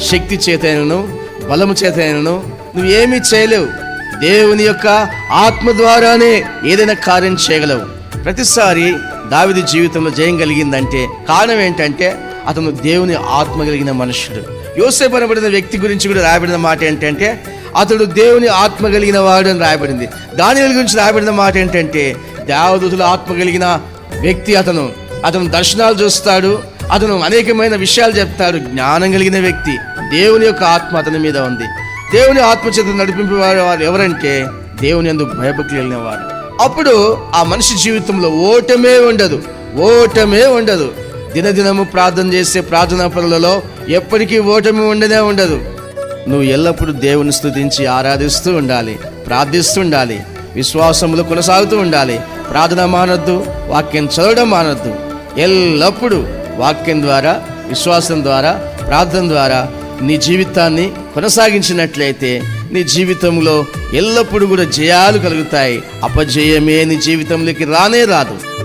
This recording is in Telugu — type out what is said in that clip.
శక్తి చేతనను బలము చేతనను నువ్వు ఏమీ చేయలేవు. దేవుని యొక్క ఆత్మ ద్వారానే ఏదైనా కార్యం చేయగలవు. ప్రతిసారి దావిది జీవితంలో జయం కలిగిందంటే కారణం ఏంటంటే అతను దేవుని ఆత్మ కలిగిన మనుషుడు. యోసేపు అనబడిన వ్యక్తి గురించి కూడా రాయబడిన మాట ఏంటంటే అతడు దేవుని ఆత్మ కలిగిన వాడు అని రాయబడింది. దాని గురించి రాయబడిన మాట ఏంటంటే దేవదూతుల ఆత్మ కలిగిన వ్యక్తి అతను. అతను దర్శనాలు చూస్తాడు అతను అనేకమైన విషయాలు చెప్తాడు. జ్ఞానం కలిగిన వ్యక్తి. దేవుని యొక్క ఆత్మ అతని మీద ఉంది. దేవుని ఆత్మచేత నడిపింపేవారు వారు ఎవరంటే దేవుని అందుకు భయభక్తి వెళ్ళినవారు వారు అప్పుడు ఆ మనిషి జీవితంలో ఓటమే ఉండదు. ఓటమే ఉండదు. దినదినము ప్రార్థన చేసే ప్రార్థనా పనులలో ఎప్పటికీ ఓటమి ఉండనే ఉండదు. నువ్వు ఎల్లప్పుడూ దేవుని స్తుతించి ఆరాధిస్తూ ఉండాలి ప్రార్థిస్తూ ఉండాలి విశ్వాసములు కొనసాగుతూ ఉండాలి. ప్రార్థన మానొద్దు వాక్యం చదవడం మానొద్దు. ఎల్లప్పుడూ వాక్యం ద్వారా విశ్వాసం ద్వారా ప్రార్థన ద్వారా నీ జీవితాన్ని కొనసాగించినట్లయితే నీ జీవితంలో ఎల్లప్పుడూ కూడా జయాలు కలుగుతాయి. అపజయమే నీ జీవితంలోకి రానే రాదు.